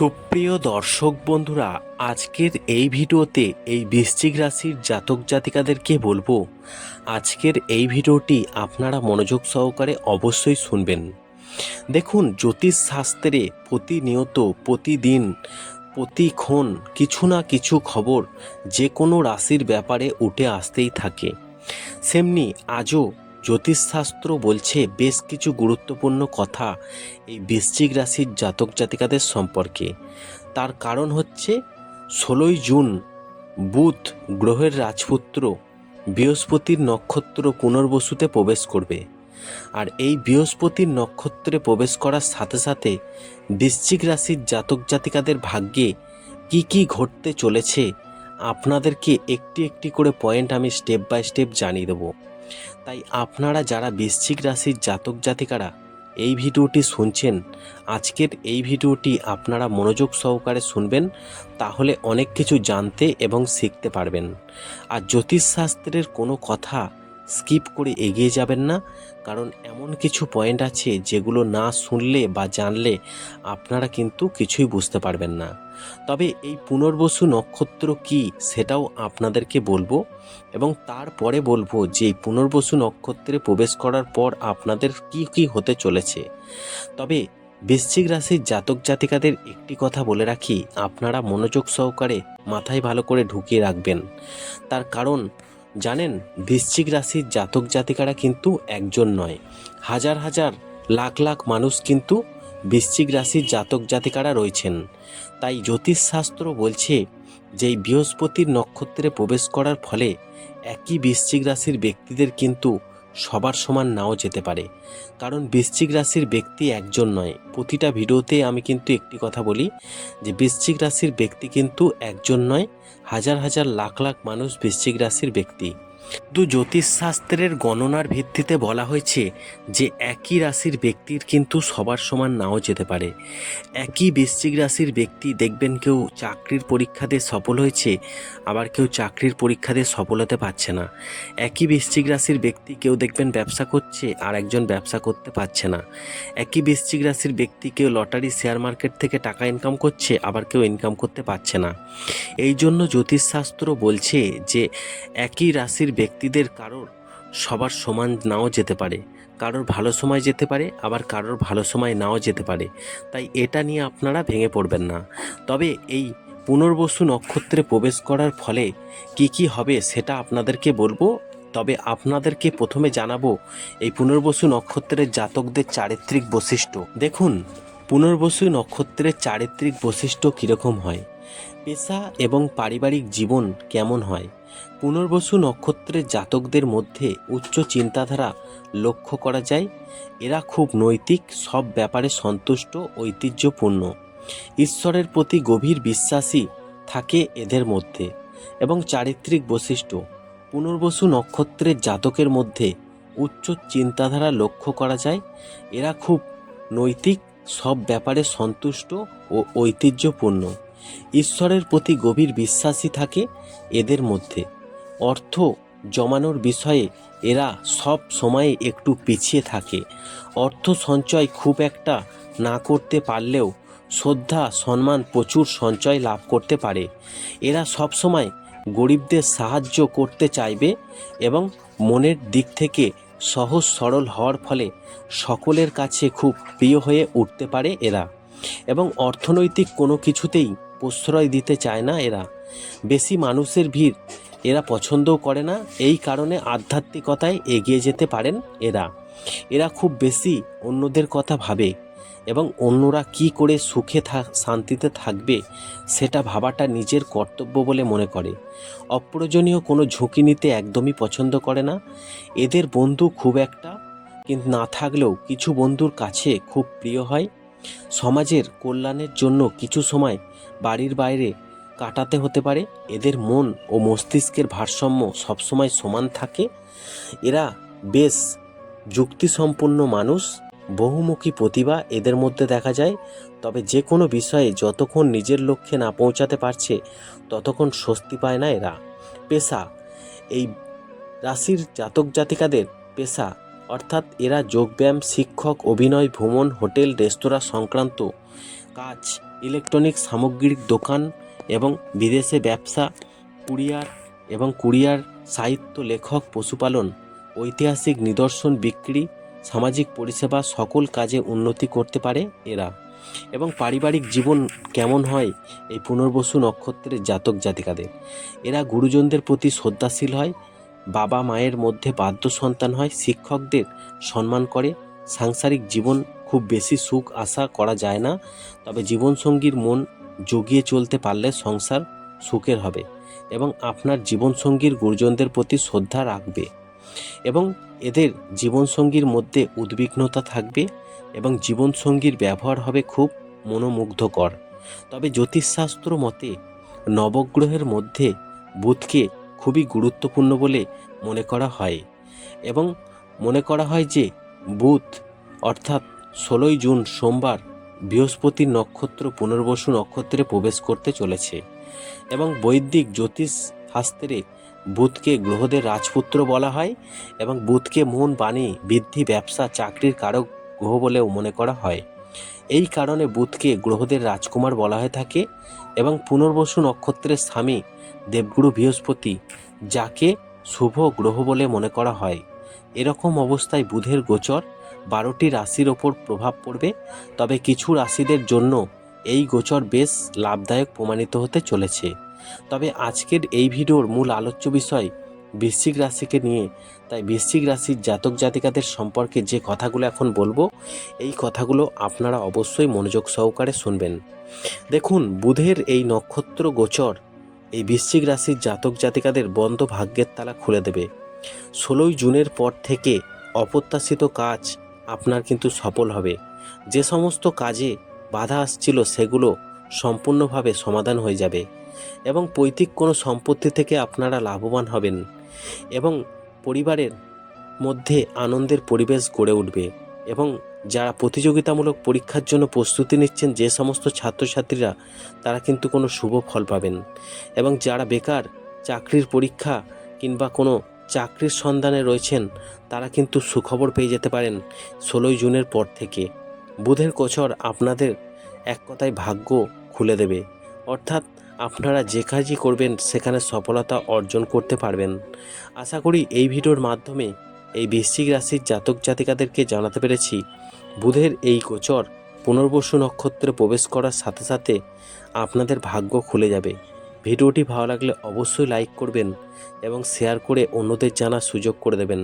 সুপ্রিয় দর্শক বন্ধুরা, আজকের এই ভিডিওতে এই বৃশ্চিক রাশির জাতক জাতিকাদেরকে বলব, আজকের এই ভিডিওটি আপনারা মনোযোগ সহকারে অবশ্যই শুনবেন। দেখুন, জ্যোতিষ শাস্ত্রে প্রতিনিয়ত, প্রতিদিন, প্রতিক্ষণ কিছু না কিছু খবর যে কোনো রাশির ব্যাপারে উঠে আসতেই থাকে। সেমনি আজও জ্যোতিষশাস্ত্র বলছে বেশ কিছু গুরুত্বপূর্ণ কথা এই বৃশ্চিক রাশির জাতক জাতিকাদের সম্পর্কে। তার কারণ হচ্ছে ষোলোই জুন, বুধ গ্রহের রাজপুত্র বৃহস্পতির নক্ষত্র পুনর্বসুতে প্রবেশ করবে। আর এই বৃহস্পতির নক্ষত্রে প্রবেশ করার সাথে সাথে বৃশ্চিক রাশির জাতক জাতিকাদের ভাগ্যে কি কি ঘটতে চলেছে, আপনাদেরকে একটি একটি করে পয়েন্ট আমি স্টেপ বাই স্টেপ জানিয়ে দেবো। তাই আপনারা যারা বৃশ্চিক রাশির জাতক জাতিকারা এই ভিডিওটি শুনছেন, আজকের এই ভিডিওটি আপনারা মনোযোগ সহকারে শুনবেন, তাহলে অনেক কিছু জানতে এবং শিখতে পারবেন। আর জ্যোতিষশাস্ত্রের কোনো কথা স্কিপ করে এগিয়ে যাবেন না। কারণ এমন কিছু পয়েন্ট আছে যেগুলো না শুনলে বা জানলে আপনারা কিন্তু কিছুই বুঝতে পারবেন না। তবে এই পুনর্বসু নক্ষত্র কি সেটাও আপনাদেরকে বলব এবং তারপরে বলব যে পুনর্বসু নক্ষত্রে প্রবেশ করার পর আপনাদের কি কি হতে চলেছে। তবে বৃশ্চিক রাশির জাতক জাতিকাদের একটি কথা বলে রাখি, আপনারা মনোযোগ সহকারে মাথায় ভালো করে ঢুকিয়ে রাখবেন। তার কারণ জানেন, বৃশ্চিক রাশির জাতক জাতিকারা কিন্তু একজন নয়। হাজার হাজার, লাখ লাখ মানুষ কিন্তু বৃশ্চিক রাশির জাতক জাতিকারা রয়েছেন। তাই জ্যোতিষশাস্ত্র বলছে যে বৃহস্পতির নক্ষত্রে প্রবেশ করার ফলে একই বৃশ্চিক রাশির ব্যক্তিদের কিন্তু সবার সমান নাও যেতে পারে। কারণ বৃশ্চিক রাশির ব্যক্তি একজন নয়। প্রতিটা ভিডিওতে আমি কিন্তু একটি কথা বলি যে বৃশ্চিক রাশির ব্যক্তি কিন্তু একজন নয়, হাজার হাজার লাখ লাখ মানুষ বৃশ্চিক রাশির ব্যক্তি। কিন্তু জ্যোতিষশাস্ত্রের গণনার ভিত্তিতে বলা হয়েছে যে একই রাশির ব্যক্তির কিন্তু সবার সমান নাও যেতে পারে। একই বৃশ্চিক রাশির ব্যক্তি দেখবেন কেউ চাকরির পরীক্ষাতে সফল হয়েছে, আবার কেউ চাকরির পরীক্ষা দিয়ে সফল হতে পারছে না। একই বৃশ্চিক রাশির ব্যক্তি কেউ দেখবেন ব্যবসা করছে, আর একজন ব্যবসা করতে পারছে না। একই বৃশ্চিক রাশির ব্যক্তি কেউ লটারি, শেয়ার মার্কেট থেকে টাকা ইনকাম করছে, আবার কেউ ইনকাম করতে পারছে না। এই জন্য জ্যোতিষশাস্ত্র বলছে যে একই রাশির ব্যক্তিদের কারোর সবার সমান নাও যেতে পারে। কারোর ভালো সময় যেতে পারে, আবার কারোর ভালো সময় নাও যেতে পারে। তাই এটা নিয়ে আপনারা ভেঙে পড়বেন না। তবে এই পুনর্বসু নক্ষত্রে প্রবেশ করার ফলে কি কি হবে সেটা আপনাদেরকে বলব। তবে আপনাদেরকে প্রথমে জানাব, এই পুনর্বসু নক্ষত্রের জাতকদের চারিত্রিক বৈশিষ্ট্য। দেখুন, পুনর্বসু নক্ষত্রের চারিত্রিক বৈশিষ্ট্য কীরকম হয়? পেশা এবং পারিবারিক জীবন কেমন হয়? পুনর্বসু নক্ষত্রের জাতকদের মধ্যে উচ্চ চিন্তাধারা লক্ষ্য করা যায়। এরা খুব নৈতিক, সব ব্যাপারে সন্তুষ্ট, ঐতিহ্যপূর্ণ। ঈশ্বরের প্রতি গভীর বিশ্বাসী থাকে এদের মধ্যে এবং চারিত্রিক বৈশিষ্ট্য। পুনর্বসু নক্ষত্রের জাতকের মধ্যে উচ্চ চিন্তাধারা লক্ষ্য করা যায়। এরা খুব নৈতিক, সব ব্যাপারে সন্তুষ্ট ও ঐতিহ্যপূর্ণ। ঈশ্বরের প্রতি গভীর বিশ্বাসী থাকে এদের মধ্যে। অর্থ জমানোর বিষয়ে এরা সব সময়ে একটু পিছিয়ে থাকে। অর্থ সঞ্চয় খুব একটা না করতে পারলেও শ্রদ্ধা, সম্মান, প্রচুর সঞ্চয় লাভ করতে পারে। এরা সব সময় গরিবদের সাহায্য করতে চাইবে এবং মনের দিক থেকে সহজ সরল হওয়ার ফলে সকলের কাছে খুব প্রিয় হয়ে উঠতে পারে এরা। এবং অর্থনৈতিক কোনো কিছুতেই প্রশ্রয় দিতে চায় না এরা। বেশি মানুষের ভিড় এরা পছন্দও করে না, এই কারণে আধ্যাত্মিকতায় এগিয়ে যেতে পারেন এরা। এরা খুব বেশি অন্যদের কথা ভাবে এবং অন্যরা কি করে সুখে থাক শান্তিতে থাকবে সেটা ভাবাটা নিজের কর্তব্য বলে মনে করে। অপ্রয়োজনীয় কোনো ঝুঁকি নিতে একদমই পছন্দ করে না। এদের বন্ধু খুব একটা, কিন্তু না থাকলেও কিছু বন্ধুর কাছে খুব প্রিয় হয়। সমাজের কল্যাণের জন্য কিছু সময় বাড়ির বাইরে কাটাতে হতে পারে। এদের মন ও মস্তিষ্কের ভারসাম্য সবসময় সমান থাকে। এরা বেশ যুক্তিসম্পন্ন মানুষ, বহুমুখী প্রতিভা এদের মধ্যে দেখা যায়। তবে যে কোনো বিষয়ে যতক্ষণ নিজের লক্ষ্যে না পৌঁছাতে পারছে, ততক্ষণ স্বস্তি পায় না এরা। পেশা, এই রাশির জাতক জাতিকাদের পেশা অর্থাৎ এরা যোগব্যায়াম, শিক্ষক, অভিনয়, ভ্রমণ, হোটেল, রেস্তোরাঁ সংক্রান্ত কাজ, ইলেকট্রনিক সামগ্রিক দোকান এবং বিদেশে ব্যবসা, কুরিয়ার এবং কুরিয়ার, সাহিত্য লেখক, পশুপালন, ঐতিহাসিক নিদর্শন, বিক্রি, সামাজিক পরিষেবা সকল কাজে উন্নতি করতে পারে এরা। এবং পারিবারিক জীবন কেমন হয়, এই পুনর্বসু নক্ষত্রের জাতক জাতিকাদের। এরা গুরুজনদের প্রতি শ্রদ্ধাশীল হয় বাবা মায়ের মধ্যে বাধ্য সন্তান হয়, শিক্ষকদের সম্মান করে। সাংসারিক জীবন খুব বেশি সুখ আশা করা যায় না, তবে জীবনসঙ্গীর মন জগিয়ে চলতে পারলে সংসার সুখের হবে এবং আপনার জীবনসঙ্গীর গুরুজনদের প্রতি শ্রদ্ধা রাখবে এবং এদের জীবনসঙ্গীর মধ্যে উদ্বিগ্নতা থাকবে এবং জীবনসঙ্গীর ব্যবহার হবে খুব মনোমুগ্ধকর। তবে জ্যোতিষশাস্ত্র মতে নবগ্রহের মধ্যে বুধকে খুবই গুরুত্বপূর্ণ বলে মনে করা হয় এবং মনে করা হয় যে বুধ, অর্থাৎ ষোলোই জুন সোমবার বৃহস্পতির নক্ষত্র পুনর্বসু নক্ষত্রে প্রবেশ করতে চলেছে এবং বৈদিক জ্যোতিষ শাস্ত্রে বুধকে গ্রহদের রাজপুত্র বলা হয় এবং বুধকে মন, বাণী, বৃদ্ধি, ব্যবসা, চাকরির কারক গ্রহ বলেও মনে করা হয়। এই কারণে বুধকে গ্রহদের রাজকুমার বলা হয়ে থাকে এবং পুনর্বসু নক্ষত্রের স্বামী দেবগুরু বৃহস্পতি, যাকে শুভ গ্রহ বলে মনে করা হয়। এরকম অবস্থায় বুধের গোচর বারোটি রাশির ওপর প্রভাব পড়বে। তবে কিছু রাশিদের জন্য এই গোচর বেশ লাভদায়ক প্রমাণিত হতে চলেছে। তবে আজকের এই ভিডিওর মূল আলোচ্য বিষয় বৃশ্চিক রাশিকে নিয়ে। তাই বৃশ্চিক রাশির জাতক জাতিকাদের সম্পর্কে যে কথাগুলো এখন বলব, এই কথাগুলো আপনারা অবশ্যই মনোযোগ সহকারে শুনবেন। দেখুন, বুধের এই নক্ষত্র গোচর এই বৃশ্চিক রাশির জাতক জাতিকাদের বন্ধ ভাগ্যের তালা খুলে দেবে। ষোলোই জুনের পর থেকে অপ্রত্যাশিত কাজ আপনার কিন্তু সফল হবে। যে সমস্ত কাজে বাধা আসছিল সেগুলো সম্পূর্ণভাবে সমাধান হয়ে যাবে এবং পৈতৃক কোনো সম্পত্তি থেকে আপনারা লাভবান হবেন। এবং পরিবারের মধ্যে আনন্দের পরিবেশ গড়ে উঠবে এবং যারা প্রতিযোগিতামূলক পরীক্ষার জন্য প্রস্তুতি নিচ্ছেন যে সমস্ত ছাত্রছাত্রীরা, তারা কিন্তু কোনো শুভ ফল পাবেন। এবং যারা বেকার, চাকরির পরীক্ষা কিংবা কোনো চাকরির সন্ধানে রয়েছেন, তারা কিন্তু সুখবর পেয়ে যেতে পারেন ষোলোই জুনের পর থেকে। বুধের কোচর আপনাদের এক কথায় ভাগ্য খুলে দেবে। অর্থাৎ আপনারা যে কাজই করবেন, সেখানে সফলতা অর্জন করতে পারবেন। আশা করি এই ভিডিওর মাধ্যমে এই রাশির জাতক জাতিকাদেরকে জানাতে পেরেছি, বুধের এই গোচর পুনর্বসু নক্ষত্রে প্রবেশ করার সাথে সাথে আপনাদের ভাগ্য খুলে যাবে। ভিডিওটি ভালো লাগলে অবশ্যই লাইক করবেন এবং শেয়ার করে অন্যদের জানার সুযোগ করে দেবেন।